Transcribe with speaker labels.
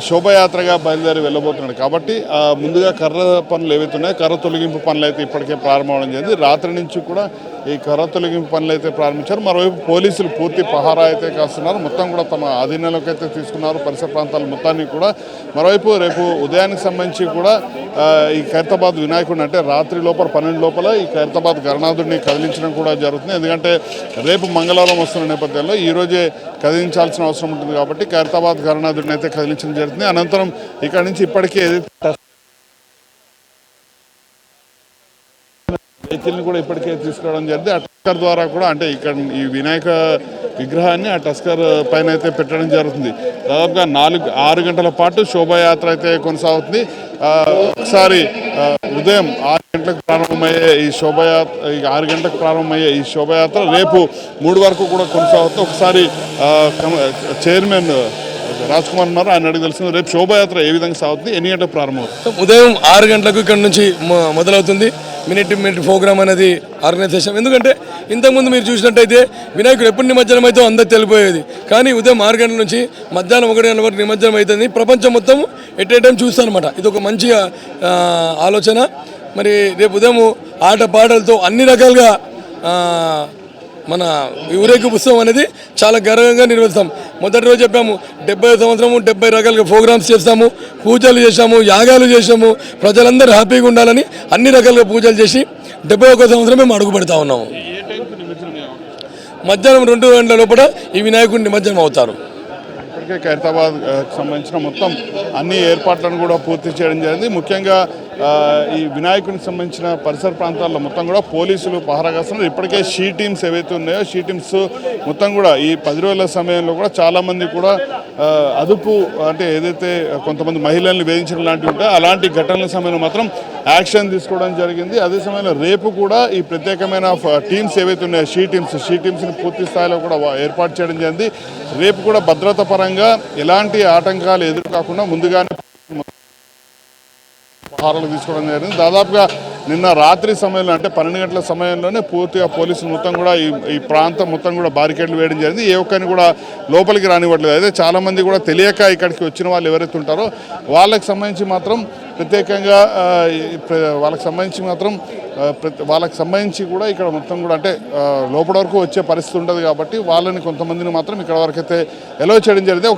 Speaker 1: శోభయాత్రగా బయలుదేరి వెళ్ళబోతున్నాడు. కాబట్టి ఆ, ముందుగా కర్ర పనులు ఏవైతే ఉన్నాయో కర్ర తొలగింపు పనులు అయితే ఇప్పటికే ప్రారంభం జరిగింది. రాత్రి నుంచి కూడా ఈ కర్ర తొలగింపు పనులు అయితే ప్రారంభించారు. మరోవైపు పోలీసులు పూర్తి పహారా అయితే కాస్తున్నారు. మొత్తం కూడా తమ ఆధీనంలోకి అయితే తీసుకున్నారు. పరిసర ప్రాంతాల మొత్తాన్ని కూడా. మరోవైపు రేపు ఉదయానికి సంబంధించి కూడా ఈ ఖైరతాబాద్ వినాయకుడిని అంటే రాత్రి లోపల పన్నెండు లోపల ఈ ఖైరతాబాద్ గరణాథుడిని కదిలించడం కూడా జరుగుతుంది. ఎందుకంటే రేపు మంగళవారం వస్తున్న నేపథ్యంలో ఈ రోజే కదిలించాల్సిన అవసరం ఉంటుంది కాబట్టి ఖైరతాబాద్ గరణాథుడిని అయితే కదిలించడం జరుగుతుంది. అనంతరం ఇక్కడ నుంచి ఇప్పటికే ఏదైతే వెహికల్ని కూడా ఇప్పటికే తీసుకురావడం జరిగింది. ఆ టస్కర్ ద్వారా కూడా అంటే ఇక్కడ ఈ వినాయక విగ్రహాన్ని ఆ టస్కర్ పైన అయితే పెట్టడం జరుగుతుంది. దాదాపుగా నాలుగు ఆరు గంటల పాటు శోభాయాత్ర అయితే కొనసాగుతుంది. ఒకసారి ఉదయం ఆరు గంటలకు ప్రారంభమయ్యే ఈ శోభయాత్ర ఈ ఆరు గంటలకు ప్రారంభమయ్యే ఈ శోభయాత్ర రేపు మూడు వరకు కూడా కొనసాగుతుంది. ఒకసారి చైర్మన్ రాజ్ కుమార్ ఉన్నారు. ఆయన అడిగి తెలిసింది రేపు శోభయాత్ర ఏ విధంగా సాగుతుంది ఎన్ని గంటలకు ప్రారంభమవుతుంది?
Speaker 2: ఉదయం ఆరు గంటలకు ఇక్కడ నుంచి మొ- మొదలవుతుంది. మినిట్ మినిట్ ప్రోగ్రామ్ అనేది ఆర్గనైజ్ చేసాం ఎందుకంటే ఇంతకుముందు మీరు చూసినట్టయితే వినాయకుడు ఎప్పుడు నిమజ్జనం అయితే అందరు తెలిపోయేది. కానీ ఉదయం ఆరు గంటల నుంచి మధ్యాహ్నం ఒకటి గంటల వరకు నిమజ్జనం అవుతుంది ప్రపంచం మొత్తం ఎట్ ఏ టైం చూస్తారనమాట ఇది ఒక మంచి ఆలోచన. మరి రేపు ఉదయం ఆట పాటలతో అన్ని రకాలుగా మన ఈ ఊరేగింపు ఉత్సవం అనేది చాలా గర్వంగా నిర్వహిస్తాం. మొదటి రోజు చెప్పాము డెబ్బై సంవత్సరము డెబ్బై రకాలుగా ప్రోగ్రామ్స్ చేస్తాము పూజలు చేశాము యాగాలు చేశాము ప్రజలందరూ హ్యాపీగా ఉండాలని అన్ని రకాలుగా పూజలు చేసి డెబ్బై ఒక సంవత్సరం మేము అడుగు పెడతా ఉన్నాము. మధ్యాహ్నం రెండు గంటల లోపల ఈ వినాయకుడు నిమజ్జనం అవుతారు.
Speaker 1: ఇప్పటికే ఖైరతాబాద్ సంబంధించిన మొత్తం అన్ని ఏర్పాట్లను కూడా పూర్తి చేయడం జరిగింది. ముఖ్యంగా ఈ వినాయకునికి సంబంధించిన పరిసర ప్రాంతాల్లో మొత్తం కూడా పోలీసులు పహారాగాస్తున్నారు ఇప్పటికే షీ టీమ్స్ ఏవైతే ఉన్నాయో షీ టీమ్స్ మొత్తం కూడా ఈ పది రోజుల సమయంలో కూడా చాలామంది కూడా అదుపు అంటే ఏదైతే కొంతమంది మహిళల్ని వేధించడం లాంటివి ఉంటాయో అలాంటి ఘటనల సమయంలో మాత్రం యాక్షన్ తీసుకోవడం జరిగింది. అదే సమయంలో రేపు కూడా ఈ ప్రత్యేకమైన టీమ్స్ ఏవైతే ఉన్నాయో షీ టీమ్స్ షీ టీమ్స్ని పూర్తి స్థాయిలో కూడా ఏర్పాటు చేయడం జరిగింది. రేపు కూడా భద్రత పరంగా ఎలాంటి ఆటంకాలు ఎదురు కాకుండా ముందుగానే పహారాలు తీసుకోవడం జరిగింది. దాదాపుగా నిన్న రాత్రి సమయంలో అంటే పన్నెండు గంటల సమయంలోనే పూర్తిగా పోలీసులు మొత్తం కూడా ఈ ఈ ప్రాంతం మొత్తం కూడా బారికేడ్లు వేయడం జరిగింది. ఏ ఒక్కరిని కూడా లోపలికి రానివ్వట్లేదు. అయితే చాలామంది కూడా తెలియక ఇక్కడికి వచ్చిన వాళ్ళు ఎవరైతే ఉంటారో వాళ్ళకి సంబంధించి మాత్రం ప్రత్యేకంగా వాళ్ళకి సంబంధించి మాత్రం వాళ్ళకి సంబంధించి కూడా ఇక్కడ మొత్తం కూడా అంటే లోపల వరకు వచ్చే పరిస్థితి ఉండదు కాబట్టి వాళ్ళని కొంతమందిని మాత్రం ఇక్కడ వరకు అయితే ఎలో చేయడం జరిగింది.